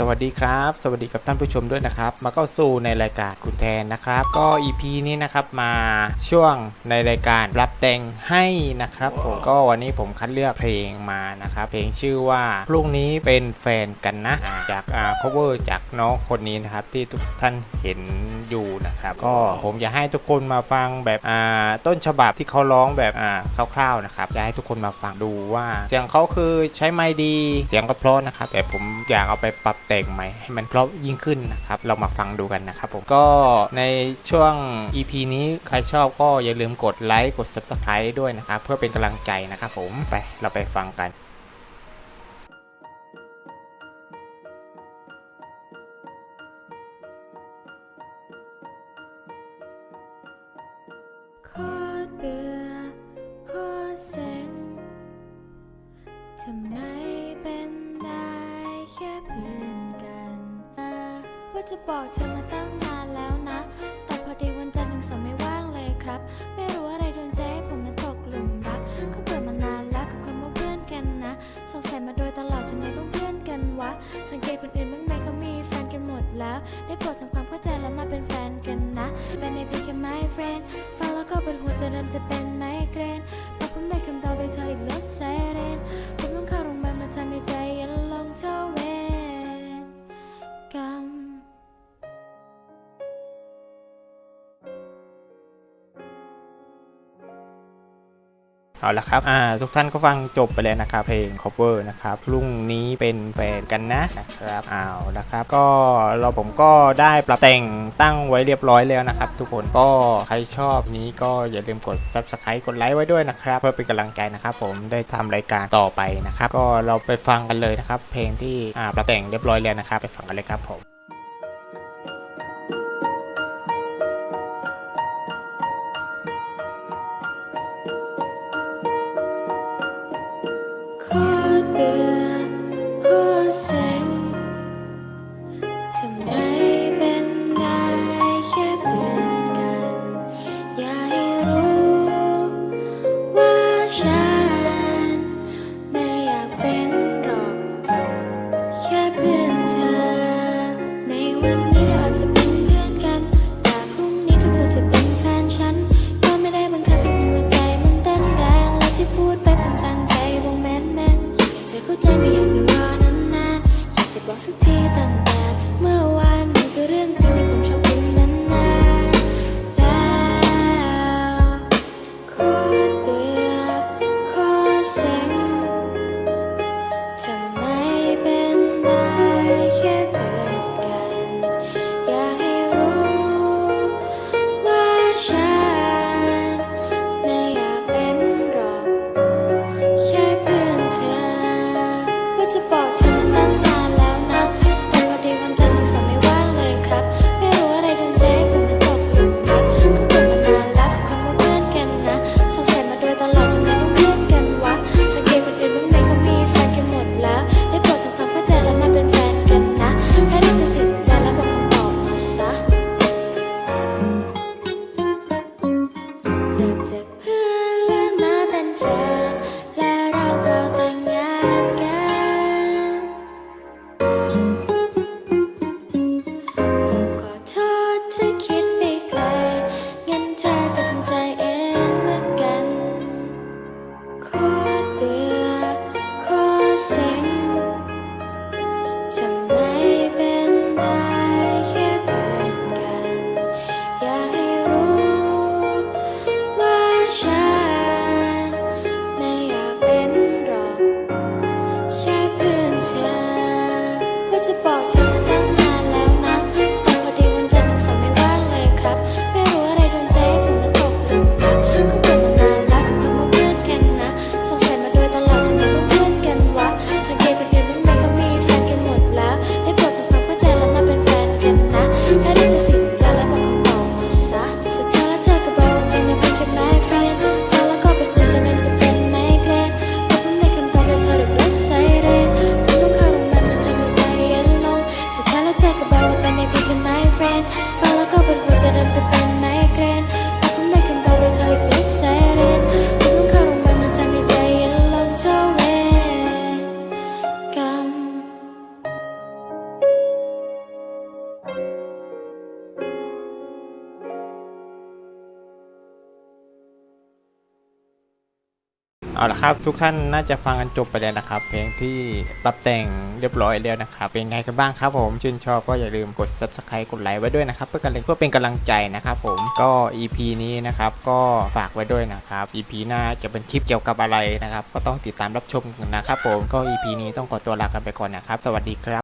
สวัสดีครับ สวัสดีกับท่านผู้ชมด้วยนะครับ มาเข้าสู่ในรายการคุณแทนนะครับ ก็ EP นี้นะครับมาช่วงในรายการรับแต่งให้นะครับผมก็วันนี้ผมคัดเลือกเพลงมานะครับเพลงชื่อว่าพรุ่งนี้เป็นแฟนกันนะจากอ่า cover จากน้องคนนี้นะครับที่ทุกท่านเห็นอยู่นะครับ ก็ผมอยากให้ทุกคนมาฟังแบบอ่าต้นฉบับที่เขาร้องแบบอ่าคร่าวๆนะครับจะให้ทุกคนมาฟังดูว่า เสียงเขาคือใช้ไมค์ดี เสียงก็เพราะนะครับแต่ผมอยากเอาไปปรับแต่งใหม่ให้มันเพราะยิ่งขึ้นนะครับเรามาฟังดูกันนะครับผมก็ในช่วง EP นี้ใครชอบก็อย่าลืมกดไลค์กด Subscribe ด้วยนะครับเพื่อเป็นกำลังใจนะครับผมไปเราไปฟังกัน ว่าจะบอกเธอมาตั้งนานแล้วนะ แต่พอดีวันจันทร์ถึงเสาร์ไม่ว่างเลยครับ ไม่รู้ เอาละครับ อ่า ทุกท่านก็ฟังจบไปแล้วนะครับ เพลง cover นะครับ พรุ่งนี้เป็นแฟนกันนะนะครับเอาละครับ ก็เราผมก็ได้ปรับแต่งตั้งไว้เรียบร้อยแล้วนะครับ ทุกคนก็ใครชอบนี้ก็อย่าลืมกด subscribe กดไลค์ไว้ด้วยนะครับ เพื่อเป็นกำลังใจนะครับ ผมได้ทำรายการต่อไปนะครับ ก็เราไปฟังกันเลยนะครับ เพลงที่ อ่า ปรับแต่งเรียบร้อยแล้วนะครับ ไปฟังกันเลยครับผม เซ็งทำไมเป็นได้แค่เพื่อนกัน อย่าให้รู้ว่าฉัน ที่ตั้งแต่เมื่อวาน ตรเซ็งทำไมเป็นได้แค่เพื่อนกัน อย่าให้รู้ว่าฉัน เอาละครับทุกท่านน่าจะฟังกันจบไปแล้วนะครับ เพลงที่ปรับแต่งเรียบร้อยแล้วนะครับเป็นไงกันบ้างครับผมชื่นชอบก็อย่าลืมกด subscribe กดไลค์ไว้ด้วยนะครับเพื่อกันเพื่อเป็นกำลังใจนะครับผมก็ EP นี้นะครับก็ฝากไว้ด้วยนะครับ EP หน้าจะเป็นคลิปเกี่ยวกับอะไรนะครับ ก็ต้องติดตามรับชมนนะครับผมก็ EP นี้ต้องขอตัวลากันไปก่อนนะครับ สวัสดีครับ